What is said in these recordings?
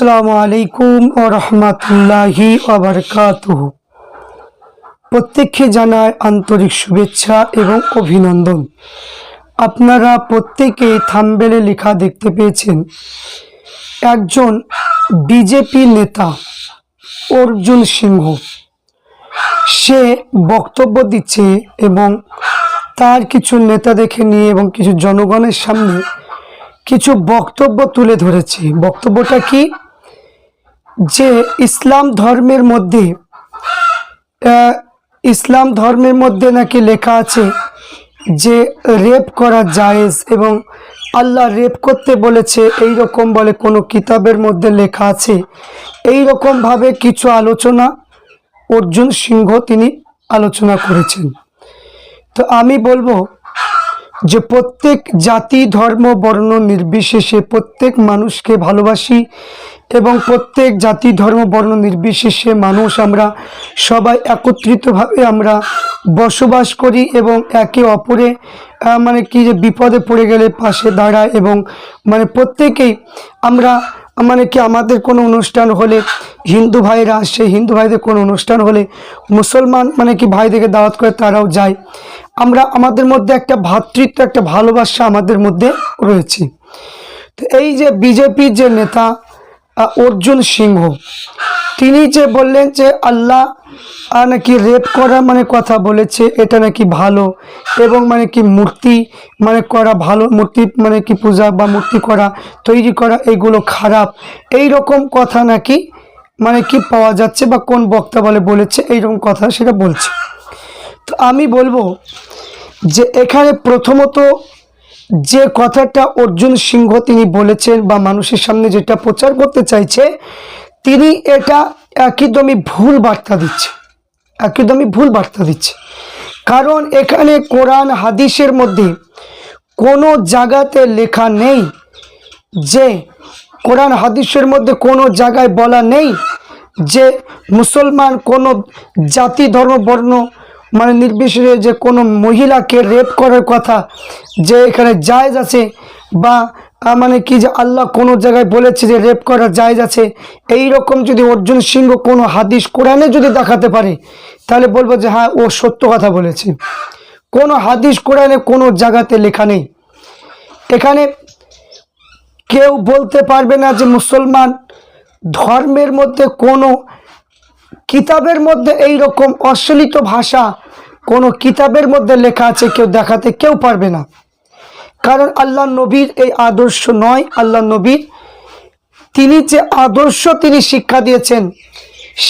আসসালামু আলাইকুম ও রহমতুল্লাহি প্রত্যেককে জানায় আন্তরিক শুভেচ্ছা এবং অভিনন্দন। আপনারা প্রত্যেকে থাম্বেলে লেখা দেখতে পেয়েছেন, একজন বিজেপি নেতা অর্জুন সিংহ। সে বক্তব্য দিচ্ছে এবং তার কিছু নেতা দেখে নিয়ে এবং কিছু জনগণের সামনে কিছু বক্তব্য তুলে ধরেছে। বক্তব্যটা কি? যে ইসলাম ধর্মের মধ্যে ইসলাম ধর্মের মধ্যে নাকি লেখা আছে যে রেপ করা জায়েজ এবং আল্লাহ রেপ করতে বলেছে এই রকম বলে কোনো কিতাবের মধ্যে লেখা আছে। এই রকমভাবে কিছু আলোচনা অর্জুন সিংহ তিনি আলোচনা করেছেন। তো আমি বলব যে প্রত্যেক জাতি, ধর্ম, বর্ণ নির্বিশেষে প্রত্যেক মানুষকে ভালোবাসি এবং প্রত্যেক জাতি, ধর্ম, বর্ণ নির্বিশেষে মানুষ আমরা সবাই একত্রিতভাবে আমরা বসবাস করি এবং একে অপরে মানে কি যে বিপদে পড়ে গেলে পাশে দাঁড়ায় এবং মানে প্রত্যেকেই আমরা মানে কি আমাদের কোনো অনুষ্ঠান হলে হিন্দু ভাইরা আসে, হিন্দু ভাইদের কোনো অনুষ্ঠান হলে মুসলমান মানে কি ভাইদেরকে দাওয়াত করে তারাও যায়। আমরা আমাদের মধ্যে একটা ভ্রাতৃত্ব একটা ভালোবাসা আমাদের মধ্যে রয়েছে। তো এই যে বিজেপির যে নেতা অর্জুন সিংহ, তিনি যে বললেন যে আল্লাহ নাকি রেপ করা মানে কথা বলেছে, এটা নাকি ভালো, এবং মানে কি মূর্তি মানে করা ভালো, মূর্তি মানে কি পূজা বা মূর্তি করা, তৈরি করা, এগুলো খারাপ এই রকম কথা নাকি মানে কি পাওয়া যাচ্ছে বা কোন বক্তা বলে বলেছে, এইরকম কথা সেটা বলছে। তো আমি বলব যে এখানে প্রথমত যে কথাটা অর্জুন সিংহ তিনি বলেছেন বা মানুষের সামনে যেটা প্রচার করতে চাইছে, তিনি এটা একদমই ভুল বার্তা দিচ্ছে। একদমই ভুল বার্তা দিচ্ছে। কারণ এখানে কোরআন হাদিসের মধ্যে কোনো জায়গাতে লেখা নেই যে কোরআন হাদিসের মধ্যে কোনো জায়গায় বলা নেই যে মুসলমান কোনো জাতি, ধর্ম, বর্ণ মানে নির্বিশেষে যে কোনো মহিলাকে রেপ করার কথা, যে এখানে জায়জ আছে বা মানে কি যে আল্লাহ কোনো জায়গায় বলেছে যে রেপ করা জায়েজ আছে এই রকম যদি অর্জুন সিংহ কোনো হাদিস কোরআনে যদি দেখাতে পারে, তাহলে বলব যে হ্যাঁ ও সত্য কথা বলেছে। কোনো হাদিস কোরআনে কোনো জায়গাতে লেখা নেই। এখানে কেউ বলতে পারবে না যে মুসলমান ধর্মের মধ্যে কোনো কিতাবের মধ্যে এই রকম অশ্লীল ভাষা কোনো কিতাবের মধ্যে লেখা আছে, কেউ দেখাতে কেউ পারবে না। কারণ আল্লাহ নবীর এই আদর্শ নয়, আল্লাহ নবীর তিনি যে আদর্শ তিনি শিক্ষা দিয়েছেন,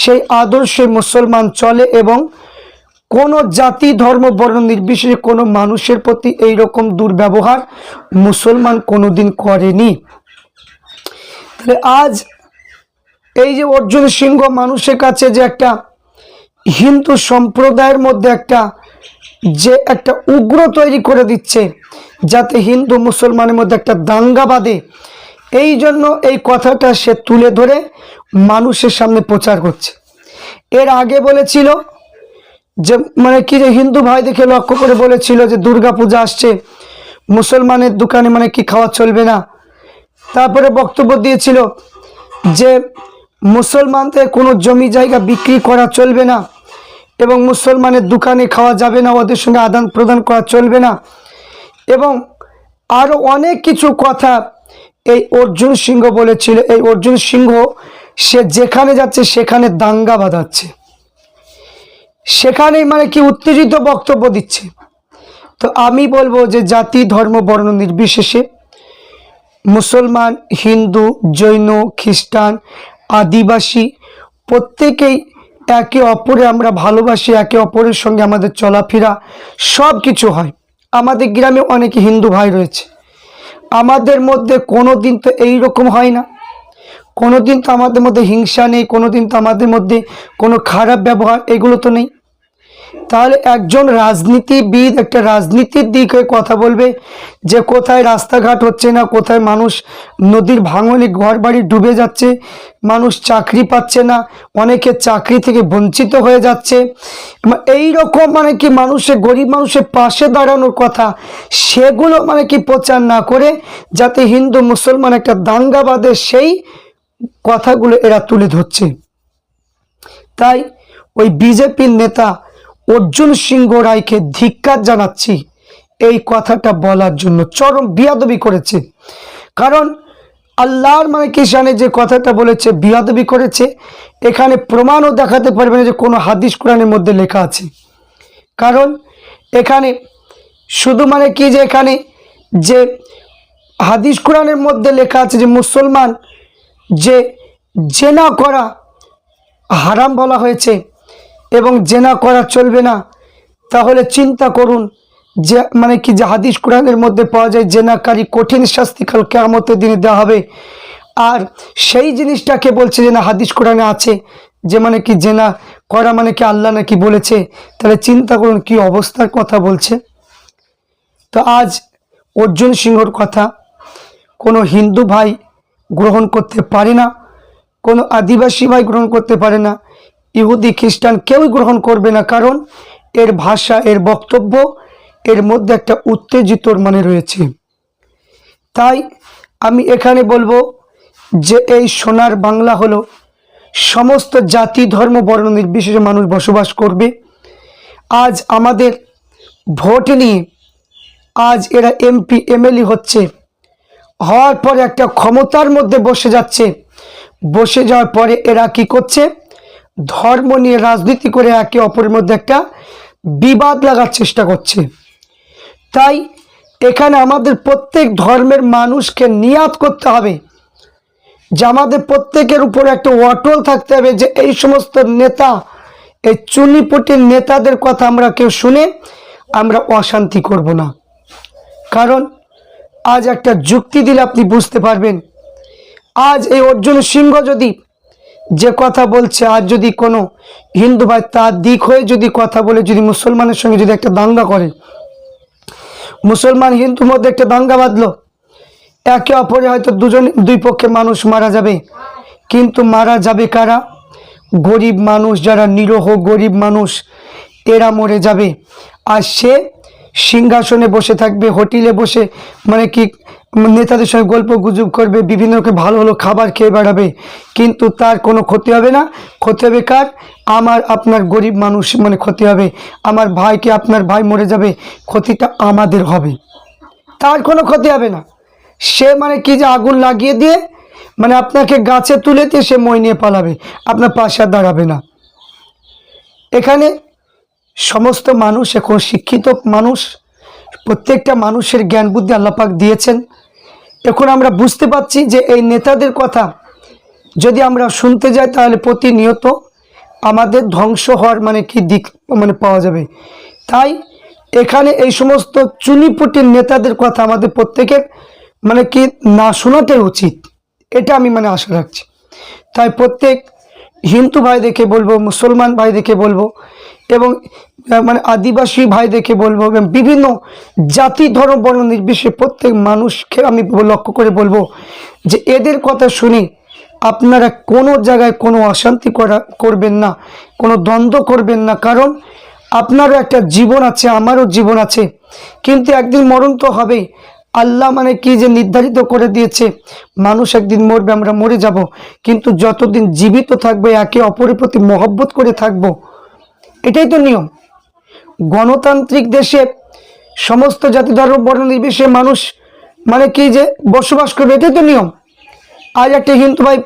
সেই আদর্শে মুসলমান চলে এবং কোনো জাতি, ধর্ম, বর্ণ নির্বিশেষে কোনো মানুষের প্রতি এই রকম দুর্ব্যবহার মুসলমান কোনোদিন করেনি। তাহলে আজ এই যে অর্জুন সিংহ মানুষের কাছে যে একটা হিন্দু সম্প্রদায়ের মধ্যে একটা যে একটা উগ্র তৈরি করে দিচ্ছে, যাতে হিন্দু মুসলমানের মধ্যে একটা দাঙ্গা বাঁধে, এই জন্য এই কথাটা সে তুলে ধরে মানুষের সামনে প্রচার করছে। এর আগে বলেছিল যে মানে কি যে হিন্দু ভাই দেখে লক্ষ্য করে বলেছিল যে দুর্গা পূজা আসছে, মুসলমানের দোকানে মানে কি খাওয়া চলবে না। তারপরে বক্তব্য দিয়েছিল যে মুসলমানদের কোনো জমি জায়গা বিক্রি করা চলবে না এবং মুসলমানের দোকানে খাওয়া যাবে না, ওদের সঙ্গে আদান প্রদান করা চলবে না। এবং আরও অনেক কিছু কথা এই অর্জুন সিংহ বলেছিল। এই অর্জুন সিংহ, সে যেখানে যাচ্ছে, সেখানে দাঙ্গা বাঁধাচ্ছে। সেখানেই মানে কি উত্তেজিত বক্তব্য দিচ্ছে। তো আমি বলব যে জাতি, ধর্ম, বর্ণ নির্বিশেষে মুসলমান, হিন্দু, জৈন, খ্রিস্টান আদিবাসী। প্রত্যেকেই একে অপরে আমরা ভালোবাসি, একে অপরের সঙ্গে আমাদের চলাফেরা সব কিছু হয়। আমাদের গ্রামে অনেক হিন্দু ভাই রয়েছে। আমাদের মধ্যে কোনো দিন তো এই রকম হয় না। কোনো দিন তো আমাদের মধ্যে হিংসা নেই কোনো দিন তো আমাদের মধ্যে কোনো খারাপ ব্যবহার, এগুলো তো নেই। তাহলে একজন রাজনীতিবিদ একটা রাজনীতির দিকে কথা বলবে যে কোথায় রাস্তাঘাট হচ্ছে না, কোথায় মানুষ নদীর ভাঙনে ঘর বাড়ি ডুবে যাচ্ছে, মানুষ চাকরি পাচ্ছে না, অনেকে চাকরি থেকে বঞ্চিত হয়ে যাচ্ছে। এই রকম মানে কি মানুষের গরিব মানুষের পাশে দাঁড়ানোর কথা, সেগুলো মানে কি প্রচার না করে যাতে হিন্দু, মুসলমান একটা দাঙ্গা বাঁধে, সেই কথাগুলো এরা তুলে ধরছে। তাই ওই বিজেপির নেতা অর্জুন সিংহ রায়কে ধিক্কার জানাচ্ছি। এই কথাটা বলার জন্য চরম বিয়াদবি করেছে। কারণ আল্লাহর মানে কিষানে যে কথাটা বলেছে, বিয়াদবি করেছে, এখানে প্রমাণও দেখাতে পারবে না যে কোনো হাদিস কোরআনের মধ্যে লেখা আছে। কারণ এখানে শুধু মানে কি যে এখানে যে হাদিস কোরআনের মধ্যে লেখা আছে যে মুসলমান যে জেনা করা হারাম বলা হয়েছে এবং জেনা করা চলবে না। তাহলে চিন্তা করুন যে মানে কি যে হাদিস কোরআনের মধ্যে পাওয়া যায়, জেনাকারী কঠিন শাস্তি কাল কেয়ামতের দিনে দেওয়া হবে। আর সেই জিনিসটাকে বলছে যে, না, হাদিস কোরআনে আছে যে মানে কি জেনা করা মানে কি আল্লাহ নাকি বলেছে। তাহলে চিন্তা করুন কি অবস্থার কথা বলছে। তো আজ অর্জুন সিংহর কথা, কোনো হিন্দু ভাই গ্রহণ করতে পারে না, কোনো আদিবাসী ভাই গ্রহণ করতে পারে না ইহুদি খ্রিস্টান কেউই গ্রহণ করবে না, কারণ এর ভাষা, এর বক্তব্য, এর মধ্যে একটা উত্তেজিতর মানে রয়েছে। তাই আমি এখানে বলব যে এই সোনার বাংলা হলো সমস্ত জাতি, ধর্ম, বর্ণ নির্বিশেষে মানুষ বসবাস করবে। আজ আমাদের ভোট নিয়ে, আজ এরা এমপি, এমএলএ হচ্ছে, হওয়ার পরে একটা ক্ষমতার মধ্যে বসে যাচ্ছে। বসে যাওয়ার পরে এরা কি করছে? ধর্ম নিয়ে রাজনীতি করে একে অপরের মধ্যে একটা বিবাদ লাগার চেষ্টা করছে। তাই এখানে আমাদের প্রত্যেক ধর্মের মানুষকে নিয়াত করতে হবে যে আমাদের প্রত্যেকের উপরে একটা অটল থাকতে হবে যে এই সমস্ত নেতা, এই চুনিপুটির নেতাদের কথা আমরা কেউ শুনে আমরা অশান্তি করব না। কারণ আজ একটা যুক্তি দিলে আপনি বুঝতে পারবেন, আজ এই অর্জুন সিংহ যদি যে কথা বলছে আর যদি কোনো হিন্দু ভাই, তার দিক হয়ে যদি কথা বলে, যদি মুসলমানের সঙ্গে যদি একটা দাঙ্গা করে, মুসলমান হিন্দুর মধ্যে একটা দাঙ্গা বাঁধলো, একে অপরে হয়তো দুজন দুই পক্ষে মানুষ মারা যাবে। কিন্তু মারা যাবে কারা? গরিব মানুষ যারা নিরহ গরিব মানুষ, এরা মরে যাবে। আর সে সিংহাসনে বসে থাকবে, হোটেলে বসে মানে কি, নেতাদের সঙ্গে গল্প গুজব করবে, বিভিন্ন রকম ভালো ভালো খাবার খেয়ে বেড়াবে। কিন্তু তার কোনো ক্ষতি হবে না। ক্ষতি হবে কার? আমার, আপনার গরিব মানুষ মানে ক্ষতি হবে। আমার ভাইকে আপনার ভাই মরে যাবে? ক্ষতিটা আমাদের হবে। তার কোনো ক্ষতি হবে না। সে মানে কি যে আগুন লাগিয়ে দিয়ে মানে আপনাকে গাছে তুলে দিয়ে সে মই নিয়ে পালাবে। আপনার পাশে দাঁড়াবে না। এখানে সমস্ত মানুষ, এখন শিক্ষিত মানুষ, প্রত্যেকটা মানুষের জ্ঞান বুদ্ধি আল্লাপাক দিয়েছেন। এখন আমরা বুঝতে পারছি যে এই নেতাদের কথা যদি আমরা শুনতে যাই তাহলে প্রতিনিয়ত আমাদের ধ্বংস হওয়ার মানে কি দিক মানে পাওয়া যাবে। তাই এখানে এই সমস্ত চুনিপুটির নেতাদের কথা আমাদের প্রত্যেকের মানে কি না শোনাটাই উচিত। এটা আমি মানে আশা রাখছি। তাই প্রত্যেক হিন্দু ভাই দেখে বলব, মুসলমান ভাই দেখে বলব এবং মানে আদিবাসী ভাই দেখে বলব এবং বিভিন্ন জাতি, ধর্ম, বর্ণ নির্বিশেষে প্রত্যেক মানুষকে আমি লক্ষ্য করে বলব যে এদের কথা শুনে আপনারা কোনো জায়গায় কোনো অশান্তি করা, করবেন না, কোনো দ্বন্দ্ব করবেন না। কারণ আপনারও একটা জীবন আছে, আমারও জীবন আছে। কিন্তু একদিন মরণ তো হবেই। আল্লাহ মানে কি যে নির্ধারিত করে দিয়েছে? মানুষ একদিন মরবে, আমরা মরে যাব। কিন্তু যতদিন জীবিত থাকবে, একে অপরের প্রতি মহব্বত করে থাকব, এটাই তো নিয়ম। গণতান্ত্রিক দেশে সমস্ত জাতি ধর্ম, বর্ণ নির্বিশেষে মানুষ মানে কি যে বসবাস করবে, এটাই তো নিয়ম। আজ একটা হিন্দু ভাই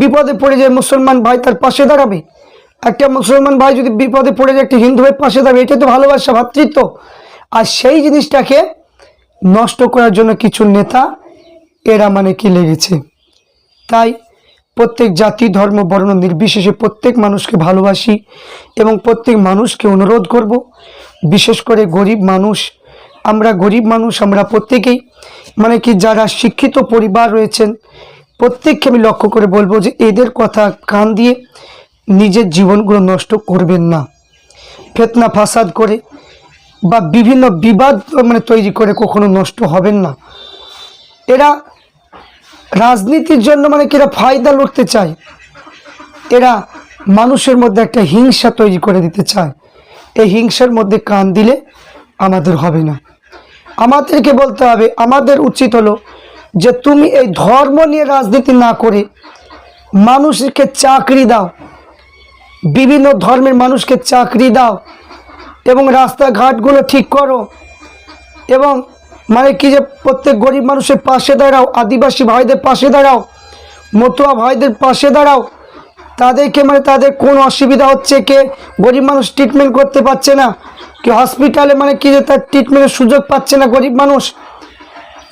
বিপদে পড়ে যায়, মুসলমান ভাই তার পাশে দাঁড়াবে। একটা মুসলমান ভাই যদি বিপদে পড়ে যায়, একটা হিন্দু ভাই পাশে দাঁড়াবে এটা তো ভালোবাসা, ভাতৃত্ব। আর সেই জিনিসটাকে নষ্ট করার জন্য কিছু নেতা, এরা মানে কি লেগেছে? তাই প্রত্যেক জাতি, ধর্ম, বর্ণ নির্বিশেষে প্রত্যেক মানুষকে ভালোবাসি এবং প্রত্যেক মানুষকে অনুরোধ করব, বিশেষ করে গরিব মানুষ। আমরা গরিব মানুষ, আমরা প্রত্যেকেই মানে কি যারা শিক্ষিত পরিবার রয়েছেন, প্রত্যেককে আমি লক্ষ্য করে বলব যে এদের কথা কান দিয়ে নিজের জীবনগুলো নষ্ট করবেন না। ফেতনা ফাসাদ করে বা বিভিন্ন বিবাদ মানে তৈরি করে কখনো নষ্ট হবেন না। এরা রাজনীতির জন্য মানে কি এরা ফায়দা লড়তে চায়। এরা মানুষের মধ্যে একটা হিংসা তৈরি করে দিতে চায়। এই হিংসার মধ্যে কান দিলে আমাদের হবে না। আমাদেরকে বলতে হবে, আমাদের উচিত হলো যে তুমি এই ধর্ম নিয়ে রাজনীতি না করে মানুষকে চাকরি দাও। বিভিন্ন ধর্মের মানুষকে চাকরি দাও। এবং রাস্তাঘাটগুলো ঠিক করো। এবং মানে কি যে প্রত্যেক গরিব মানুষের পাশে দাঁড়াও, আদিবাসী ভাইদের পাশে দাঁড়াও, মতুয়া ভাইদের পাশে দাঁড়াও, তাদেরকে মানে তাদের কোন অসুবিধা হচ্ছে কে? গরিব মানুষ ট্রিটমেন্ট করতে পারছে না। কি হসপিটালে মানে কি যে তার ট্রিটমেন্টের সুযোগ পাচ্ছে না গরিব মানুষ?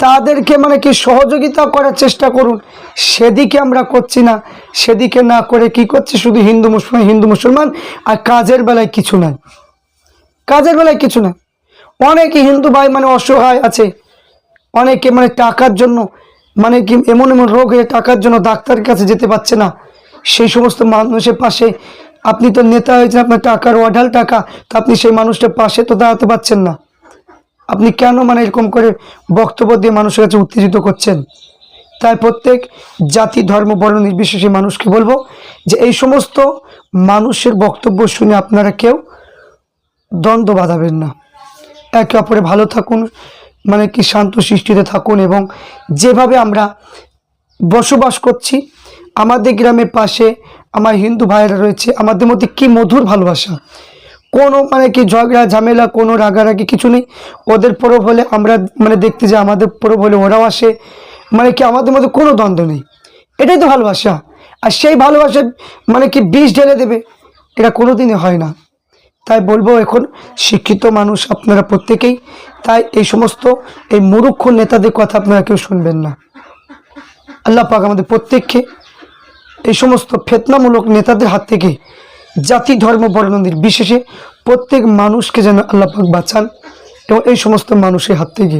তাদেরকে মানে কি সহযোগিতা করার চেষ্টা করুন। সেদিকে আমরা করছি না। সেদিকে না করে কি করছে? শুধু হিন্দু মুসলমান হিন্দু মুসলমান, আর কাজের বেলায় কিছু নাই। কাজের বেলায় কিছু না। অনেকে হিন্দু ভাই মানে অসহায় আছে। অনেকে মানে টাকার জন্য মানে কি এমন এমন রোগ হয়ে টাকার জন্য ডাক্তারের কাছে যেতে পারছে না। সেই সমস্ত মানুষের পাশে আপনি তো নেতা হয়েছেন, আপনার টাকার অঢাল টাকা, তো আপনি সেই মানুষটার পাশে তো দাঁড়াতে পারছেন না। আপনি কেন মানে এরকম করে বক্তব্য দিয়ে মানুষের কাছে উত্তেজিত করছেন? তাই প্রত্যেক জাতি, ধর্ম, বর্ণ নির্বিশেষে মানুষকে বলব যে এই সমস্ত মানুষের বক্তব্য শুনে আপনারা কেউ দ্বন্দ্ব বাঁধাবেন না। একে অপরে ভালো থাকুন মানে কি শান্ত সৃষ্টিতে থাকুন এবং যেভাবে আমরা বসবাস করছি, আমাদের গ্রামের পাশে আমার হিন্দু ভাইয়েরা রয়েছে, আমাদের মধ্যে কি মধুর ভালোবাসা। কোনো মানে কি ঝগড়া, ঝামেলা, কোনো রাগারাগি কিছু নেই। ওদের পরব হলে আমরা মানে দেখতে যাই, আমাদের পরব হলে ওরাও আসে। মানে কি আমাদের মধ্যে কোনো দ্বন্দ্ব নেই। এটাই তো ভালোবাসা। আর সেই ভালোবাসা মানে কি বিষ ঢেলে দেবে, এটা কোনোদিনই হয় না। তাই বলব এখন শিক্ষিত মানুষ আপনারা প্রত্যেকেই, তাই এই সমস্ত এই মুরুক্ষ নেতাদের কথা আপনারা কেউ শুনবেন না। আল্লাহ পাক আমাদের প্রত্যেককে এই সমস্ত ফেতনামূলক নেতাদের হাত থেকে জাতি ধর্ম বর্ণ বিশেষে প্রত্যেক মানুষকে যেন আল্লাহ পাক বাঁচান এবং এই সমস্ত মানুষের হাত থেকে